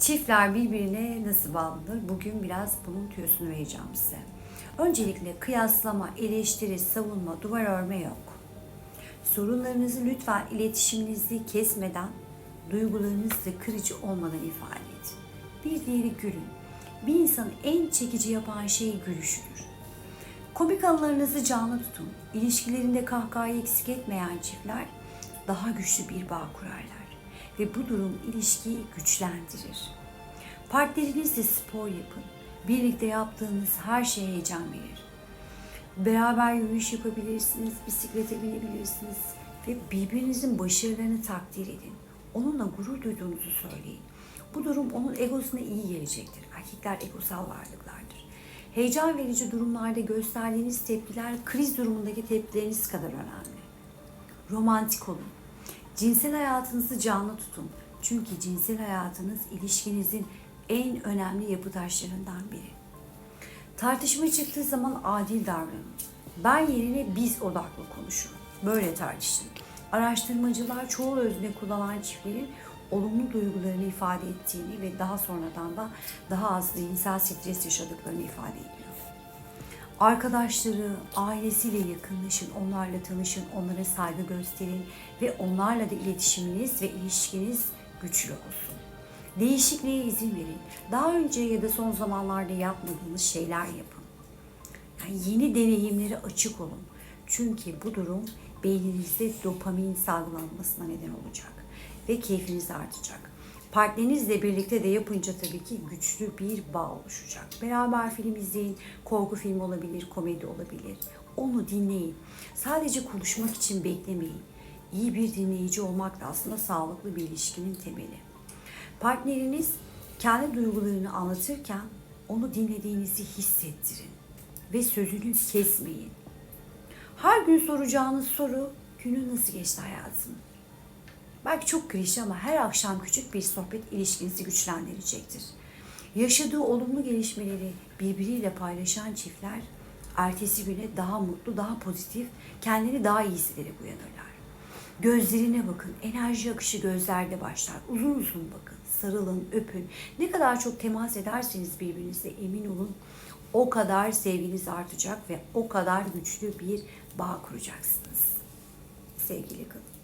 Çiftler birbirine nasıl bağlanır? Bugün biraz bunun tüyosunu vereceğim size. Öncelikle kıyaslama, eleştiri, savunma, duvar örme yok. Sorunlarınızı lütfen iletişiminizi kesmeden, duygularınızı kırıcı olmadan ifade edin. Bir diğeri gülün. Bir insanı en çekici yapan şey gülüşüdür. Komik anılarınızı canlı tutun. İlişkilerinde kahkahayı eksik etmeyen çiftler daha güçlü bir bağ kurarlar. Ve bu durum ilişkiyi güçlendirir. Partnerinizle spor yapın. Birlikte yaptığınız her şey heyecan verir. Beraber yürüyüş yapabilirsiniz, bisiklete binebilirsiniz ve birbirinizin başarılarını takdir edin. Onunla gurur duyduğunuzu söyleyin. Bu durum onun egosuna iyi gelecektir. Erkekler egosal varlıklardır. Heyecan verici durumlarda gösterdiğiniz tepkiler kriz durumundaki tepkileriniz kadar önemli. Romantik olun. Cinsel hayatınızı canlı tutun. Çünkü cinsel hayatınız ilişkinizin en önemli yapı taşlarından biri. Tartışma çıktığı zaman adil davranın. Ben yerine biz odaklı konuşun. Böyle tartışın. Araştırmacılar çoğul özne kullanan çiftlerin olumlu duygularını ifade ettiğini ve daha sonradan da daha az zihinsel stres yaşadıklarını ifade ediyor. Arkadaşları, ailesiyle yakınlaşın, onlarla tanışın, onlara saygı gösterin ve onlarla da iletişiminiz ve ilişkiniz güçlü olsun. Değişikliğe izin verin. Daha önce ya da son zamanlarda yapmadığınız şeyler yapın. Yani yeni deneyimlere açık olun. Çünkü bu durum beyninizde dopamin salgılanmasına neden olacak ve keyfiniz artacak. Partnerinizle birlikte de yapınca tabii ki güçlü bir bağ oluşacak. Beraber film izleyin, korku filmi olabilir, komedi olabilir. Onu dinleyin. Sadece konuşmak için beklemeyin. İyi bir dinleyici olmak da aslında sağlıklı bir ilişkinin temeli. Partneriniz kendi duygularını anlatırken onu dinlediğinizi hissettirin ve sözünü kesmeyin. Her gün soracağınız soru günün nasıl geçti hayatım? Belki çok klişe ama her akşam küçük bir sohbet ilişkinizi güçlendirecektir. Yaşadığı olumlu gelişmeleri birbiriyle paylaşan çiftler ertesi güne daha mutlu, daha pozitif, kendini daha iyi hissederek uyanırlar. Gözlerine bakın, enerji akışı gözlerde başlar. Uzun uzun bakın, sarılın, öpün. Ne kadar çok temas ederseniz birbirinizle emin olun o kadar sevginiz artacak ve o kadar güçlü bir bağ kuracaksınız. Sevgili kadın.